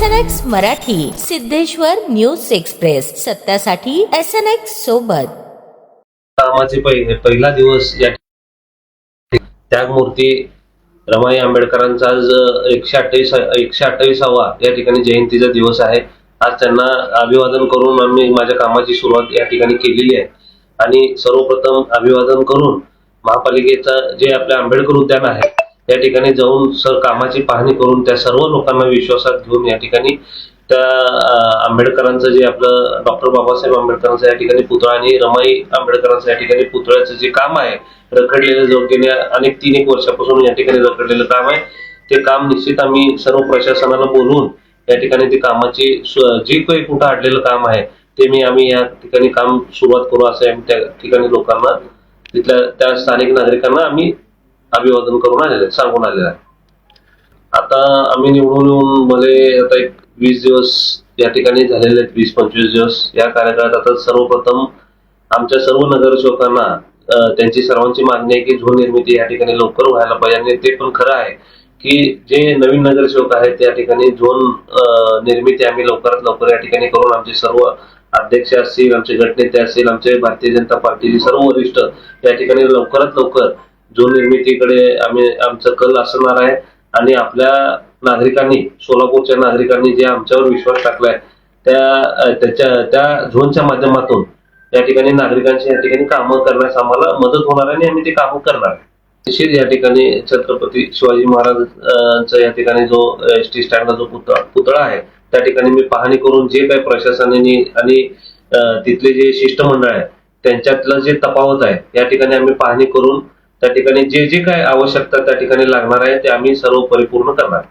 S N X Marathi Siddheshwar news express. सत्यासाठी S N X सोबत. कामाचे पहिले पहिला दिवस या त्यागमूर्ती रमाई आंबेडकरांचा आज एकशे अठ्ठावीस एकशे अठ्ठावीसावा या ठिकाणी जयंतीचा दिवस आहे. आज त्यांना अभिवादन करून आम्ही माझ्या कामाची सुरुवात या ठिकाणी केलेली आहे. आणि सर्वप्रथम अभिवादन करून महापालिकेचा जे आपले आंबेडकर उद्यान आहे या ठिकाणी जाऊन सर कामाची पाहणी करून त्या सर्व लोकांना विश्वासात घेऊन या ठिकाणी त्या आंबेडकरांचं जे आपलं डॉक्टर बाबासाहेब आंबेडकरांचं या ठिकाणी पुतळा आणि रमाई आंबेडकरांचं या ठिकाणी पुतळ्याचं जे काम आहे रखडलेलं जो गेल्या अनेक तीन एक वर्षापासून या ठिकाणी रखडलेलं काम आहे. ते काम निश्चित आम्ही सर्व प्रशासनाला बोलवून या ठिकाणी ते कामाची जे काही कुठं अडलेलं काम आहे ते मी आम्ही या ठिकाणी काम सुरुवात करू असं आम्ही त्या ठिकाणी लोकांना तिथल्या त्या स्थानिक नागरिकांना आम्ही अभिवादन करून आलेले सांगून आलेलं आहे आता आम्ही निवडून येऊन भले आता एक वीस दिवस या ठिकाणी झालेले आहेत वीस पंचवीस दिवस या कार्यकाळात आता सर्वप्रथम आमच्या सर्व नगरसेवकांना त्यांची सर्वांची मागणी आहे की झोन निर्मिती या ठिकाणी लवकर व्हायला पाहिजे आणि ते पण खरं आहे की जे नवीन नगरसेवक आहेत त्या ठिकाणी झोन निर्मिती आम्ही लवकरात लवकर या ठिकाणी करून आमचे सर्व अध्यक्ष असतील आमचे गटनेते असतील आमचे भारतीय जनता पार्टीचे सर्व वरिष्ठ या ठिकाणी लवकरात लवकर झोन निर्मितीकडे आम्ही आमचं कल असणार आहे आणि आपल्या नागरिकांनी सोलापूरच्या नागरिकांनी जे आमच्यावर विश्वास टाकलाय त्या त्याच्या त्या झोनच्या माध्यमातून या ठिकाणी नागरिकांची या ठिकाणी कामं करण्यास आम्हाला मदत होणार आहे आणि आम्ही ते कामं करणार आहे. निश्चित या ठिकाणी छत्रपती शिवाजी महाराजांचा या ठिकाणी जो एस टी स्टँडला जो पुतळा पुतळा आहे त्या ठिकाणी मी पाहणी करून जे काही प्रशासनाने आणि तिथले जे शिष्टमंडळ आहे त्यांच्यातलं जे तफावत आहे या ठिकाणी आम्ही पाहणी करून त्या ठिकाणी जे जे काय आवश्यकता त्या ठिकाणी लागणार आहे ते आम्ही सर्व परिपूर्ण करणार.